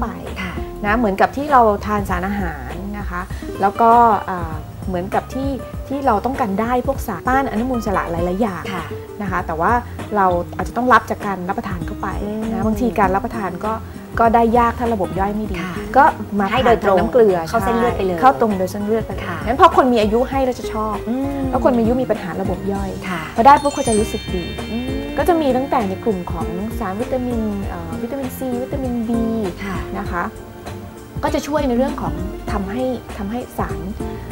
ไปค่ะนะเหมือนกับที่เราทานสารอาหารนะคะ แล้วก็อ่าเหมือนกับที่ที่เราต้องการได้พวกสารต้านอนุมูลอิสระหลายๆอย่างค่ะนะคะ แต่ว่าเราอาจจะต้องรับจากการรับประทานเข้าไปอืมนะบางทีการรับประทานก็ก็ได้ยากถ้าระบบย่อยไม่ดีค่ะก็มาให้โดยตรงทานน้ำเกลือเข้าเส้นเลือดไปเลยใช่เข้าตรงโดยเส้นเลือดไปเลยค่ะงั้นพอคนมีอายุให้เราจะชอบอืมแล้วคนมีอายุมีปัญหาระบบย่อยค่ะพอได้ปุ๊บเขาจะรู้สึกดีอืม ก็จะมีตั้งแต่ในกลุ่มของสารวิตามินเอ่อวิตามินซีวิตามิน B ค่ะนะคะก็จะช่วยในเรื่องของทำให้ทำให้สาร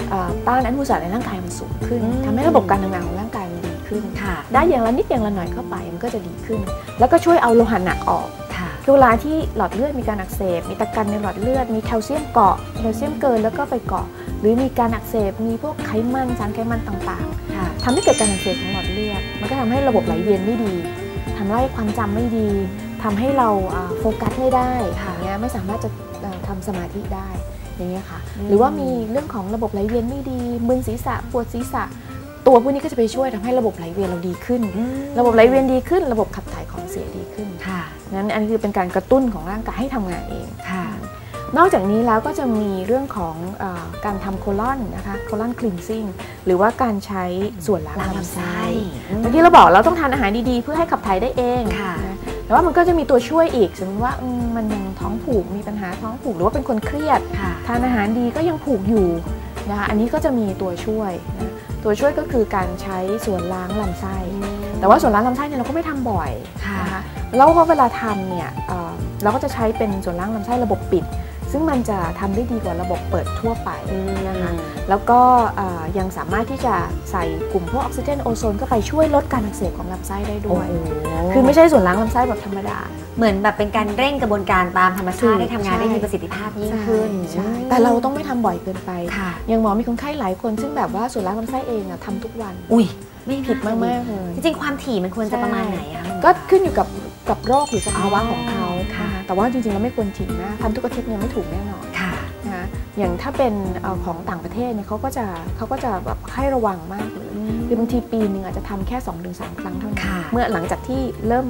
เอ่อต้านอนุมูลอิสระในร่างกายมันสูงขึ้นอืมทำให้ระบบการทำงานของร่างกายมันดีขึ้นค่ะได้อย่างละนิดอย่างละหน่อยเข้าไปมันก็จะดีขึ้น แล้วก็ช่วยเอาโลหะหนักออกค่ะคือเวลาที่หลอดเลือดมีการอักเสบ มีตะกันในหลอดเลือด มีแคลเซียมเกาะแคลเซียมเกินแล้วก็ไปเกาะ หรือมีการอักเสบ มีพวกไขมันสารไขมันต่างค่ะๆทำให้เกิดการอักเสบของหลอดเลือด มันก็ทำให้ระบบไหลเวียนไม่ดีทำให้ความจำไม่ดีทำให้เราอ่าโฟกัสไม่ได้ค่ะอย่างเงี้ยไม่สามารถจะเอ่อทำสมาธิได้อย่างเงี้ยค่ะอืมหรือว่ามีเรื่องของระบบไหลเวียนไม่ดีมึนศีรษะปวดศีรษะ ตัวพวกนี้ก็จะไปช่วยทำให้ระบบไหลเวียนเราดีขึ้นอืมระบบไหลเวียนดีขึ้น ระบบขับถ่ายของเสียดีขึ้นค่ะนั้นอันนี้คือเป็นการกระตุ้นของร่างกายให้ทำงานเองค่ะ นอกจากนี้แล้วก็จะมีเรื่องของเออการทำโคลอนนะคะโคลอนคลีนซิ่งหรือว่าการใช้ส่วนล้างล้างลำลำไส้ไส้อืมเมื่อกี้เราบอกเราต้องทานอาหารดีๆ เพื่อให้ขับถ่ายได้เองค่ะนะแต่ว่ามันก็จะมีตัวช่วยอีก สมมติว่าอืมมันยังท้องผูกมีปัญหาท้องผูกหรือว่าเป็นคนเครียดค่ะทานอาหารดีก็ยังผูกอยู่นะคะอันนี้ก็จะมีตัวช่วยนะตัวช่วยก็คือการใช้ส่วนล้างลำไส้ แต่ว่าส่วนล้างลำไส้เนี่ยเราก็ไม่ทำบ่อยค่ะนะคะแล้วพอเวลาทำเนี่ยเอ่อเราก็จะใช้เป็นส่วนล้างลำไส้ระบบปิด ซึ่งมันจะทำได้ดีกว่าระบบเปิดทั่วไปนะคะแล้วก็เอ่อยังสามารถที่จะใส่กลุ่มพวกออกซิเจนโอโซนเข้าไปช่วยลดการอักเสบของลำไส้ได้ด้วย คือไม่ใช่ส่วนล้างลำไส้แบบธรรมดา เหมือนแบบเป็นการเร่งกระบวนการตามธรรมชาติถูกให้ทำงานได้ใช่มีประสิทธิภาพยิ่งขึ้นใช่แต่เราต้องไม่ทำบ่อยเกินไปค่ะอย่างหมอมีคนไข้หลายคนซึ่งแบบว่าส่วนล้างลำไส้เองอะทำทุกวัน อุ้ยไม่ผิดมากๆเลยจริงๆความถี่มันควรจะประมาณไหนอะคะก็ขึ้นอยู่กับกับโรคหรือสภาวะของเขาค่ะน แต่ว่าจริงๆเราไม่ควรถี่มากทำทุกอาทิตย์เนี่ยไม่ถูกแน่นอนค่ะนะคะอย่างถ้าเป็นเอ่อของต่างประเทศเนี่ยเขาก็จะเขาก็จะแบบให้ระวังมากเลยคือบางทีปีหนึ่งอาจจะทำแค่2อถึงสครั้งเท่านั้นค่ะเมื่อหลังจากที่เริ่ม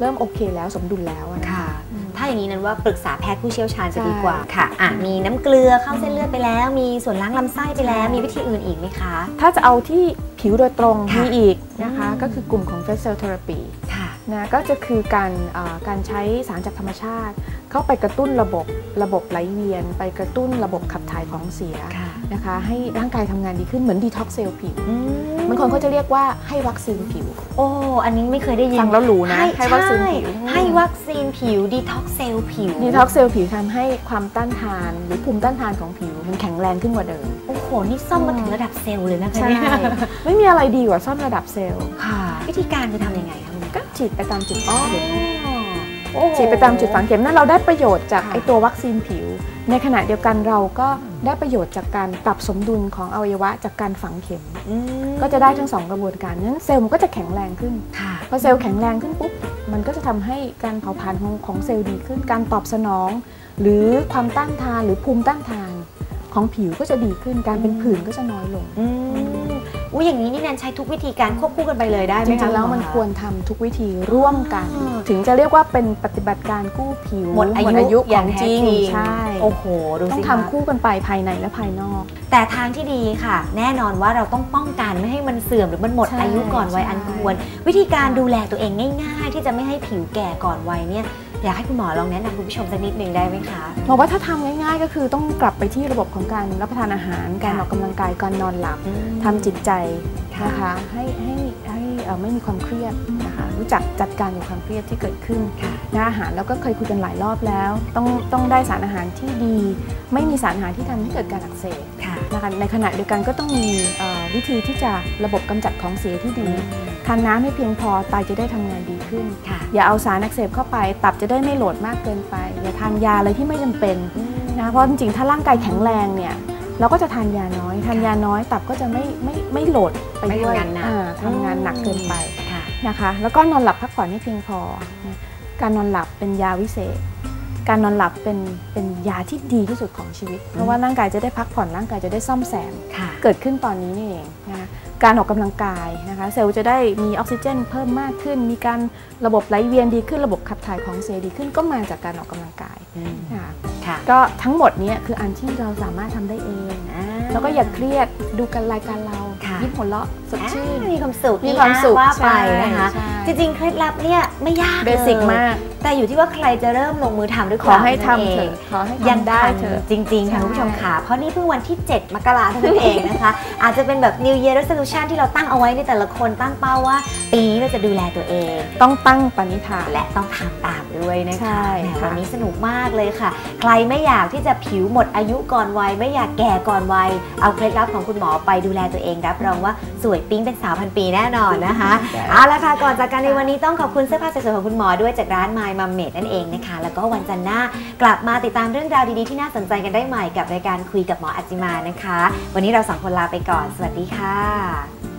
เริ่มโอเคแล้วสมดุลแล้วอะนะคะค่ะอืมถ้าอย่างนี้นั้นว่าปรึกษาแพทย์ผู้เชี่ยวชาญจะใช่ดีกว่าค่ะอะมีน้ำเกลือเข้าเส้นเลือดไปแล้ว มีส่วนล้างลำไส้ไปแล้วใช่มีวิธีอื่นอีกไหมคะ ถ้าจะเอาที่ผิวโดยตรงค่ะมีอีกนะคะอืมก็คือกลุ่มของ face cell therapy ค่ะ นะก็จะคือการเอ่อการใช้สารจากธรรมชาติ เข้าไปกระตุ้นระบบระบบไหลเวียน ไปกระตุ้นระบบขับถ่ายของเสียค่ะนะคะ ให้ร่างกายทำงานดีขึ้นเหมือนดีท็อกเซลผิวอืมบางคนเขาจะเรียกว่าให้วัคซีนผิว โอ้อันนี้ไม่เคยได้ยินฟังแล้วรู้นะให้ให้วัคซีนใช่ผิวให้วัคซีนผิวดีท็อกเซลผิวดีท็อกเซลผิวทำให้ความต้านทาน หรือภูมิต้านทานของผิวมันแข็งแรงขึ้นกว่าเดิมโอ้โหนี่ซ่อมมาถึงระดับเซลล์เลยนะคะใช่เนี่ยไม่มีอะไรดีกว่าซ่อมระดับเซลล์ค่ะ วิธีการจะทำยังไงคะคุณหมอ ก็ฉีดไปตามจุดฝังเข็มโอ้โหฉีดไปตามจุดฝังเข็มนั่นเราได้ประโยชน์จากค่ะไอตัววัคซีนผิว ในขณะเดียวกันเราก็ได้ประโยชน์จากการปรับสมดุลของอวัยวะจากการฝังเข็มอืมก็จะได้ทั้งสองกระบวนการนั้นเซลล์มันก็จะแข็งแรงขึ้นค่ะพอเซลล์แข็งแรงขึ้นปุ๊บมันก็จะทำให้การเผาผลาญของของเซลล์ดีขึ้น การตอบสนอง หรือความต้านทานหรือภูมิต้านทานของผิวก็จะดีขึ้น การเป็นผื่นก็จะน้อยลง อืมอุ้ยอย่างนี้นี่แนนใช้ทุกวิธีการควบคู่กันไปเลยได้ไหจมริคะงๆแล้วณหอมันควรทำทุกวิธีร่วมกันอ๋อถึงจะเรียกว่าเป็นปฏิบัติการกู้ผิวหมดอายุขอย่าองงแท้จริงจริงใช่โอ้โหดูต้อสิงคะทำคู่กันไปภายในและภายนอก แต่ทางที่ดีค่ะ แน่นอนว่าเราต้องป้องกันไม่ให้มันเสื่อมหรือมันหมดใช่อายุก่อนวัยใช่อันควร วิธีการดูแลตัวเองง่าย ๆ ที่จะไม่ให้ผิวแก่ก่อนวัยเนี่ย อยากให้คุณหมอลองแนะนำคุณผู้ชมสักนิดหนึ่งได้ไหมคะบอกว่าถ้าทำง่ายๆ ก็คือต้องกลับไปที่ระบบของการรับประทานอาหาร การค่ะออกกำลังกายการนอนหลับทำจิตใจนะคะให้ให้ให้เอ่อไม่มีความเครียดนะคะ รู้จักจัดการกับความเครียดที่เกิดขึ้นค่ะนะอาหารแล้วก็เคยคุยกันหลายรอบแล้ว ต้องต้องได้สารอาหารที่ดี ไม่มีสารอาหารที่ทำให้เกิดการอักเสบค่ะนะคะในขณะเดียวกันก็ต้องมีเอ่อวิธีที่จะระบบกำจัดของเสียที่ดีทานน้ำให้เพียงพอไตจะได้ทำงานดีขึ้นค่ะอย่าเอาสารอักเสบเข้าไป ตับจะได้ไม่โหลดมากเกินไป อย่าทานยาอะไรที่ไม่จำเป็นนะเพราะจริงๆ ถ้าร่างกายแข็งแรงเนี่ยเราก็จะทานยาน้อย ทานยาน้อย ตับก็จะไม่ไม่ไม่โหลดไปไม่ด้วยทำงานหนักอ่ทำงานหนักเกินไปค่ะ นะคะ แล้วก็นอนหลับพักผ่อนให้เพียงพอนะการนอนหลับเป็นยาวิเศษ การนอนหลับเป็นเป็นยาที่ดีที่สุดของชีวิต เพราะว่าร่างกายจะได้พักผ่อนร่างกายจะได้ซ่อมแซมค่ะเกิดขึ้นตอนนี้นี่เองนะคะการออกกำลังกายนะคะเซลล์จะได้มีออกซิเจนเพิ่มมากขึ้น มีการระบบไหลเวียนดีขึ้นระบบขับถ่ายของเซลล์ดีขึ้นก็มาจากการออกกำลังกายนะคะค่ะก็ทั้งหมดเนี้คืออันที่เราสามารถทำได้เองอ่าแล้วก็อย่าเครียดดูกันรายการเราค่ะ ยิ้มหัวเราะสดชื่นอ่ามีความสุขมีความสุขว่าไปใช่นะคะใช่จริงๆเคล็ดลับเนี่ยไม่ยากเบสิกเลยมาก แต่อยู่ที่ว่าใครจะเริ่มลงมือทำหรือขอให้เปล่าทำเถนั่นอะงขอให้ยังทำได้ทันเถอะจริงๆค่ะใช่คุณผู้ชมค่ะเพราะนี่เพิ่งวันที่ 7 มกราเท่านั้นเองนะคะ อาจจะเป็นแบบ New Year Resolution ที่เราตั้งเอาไว้ในแต่ละคนตั้งเป้าว่า ปีนี้เราจะดูแลตัวเอง ต้องตั้งปณิธานและต้องทำตามด้วยนะคะใช่แหมค่ะวันนี้สนุกมากเลยค่ะ ใครไม่อยากที่จะผิวหมดอายุก่อนวัยไม่อยากแก่ก่อนวัยเอาเคล็ดลับของคุณหมอไปดูแลตัวเองรับรองว่าสวยปิ๊งเป็นสาวพันปีแน่นอนนะคะเอาละค่ะก่อนจากกันในวันนี้ต้องขอบคุณเสื้อผ้าสวยๆของคุณหมอด้วยจากร้าน My มัมเมดนั่นเองนะคะ แล้วก็วันจันทร์หน้ากลับมาติดตามเรื่องราวดีๆที่น่าสนใจกันได้ใหม่กับรายการคุยกับหมออัจจิมานะคะ วันนี้เราสองคนลาไปก่อน สวัสดีค่ะ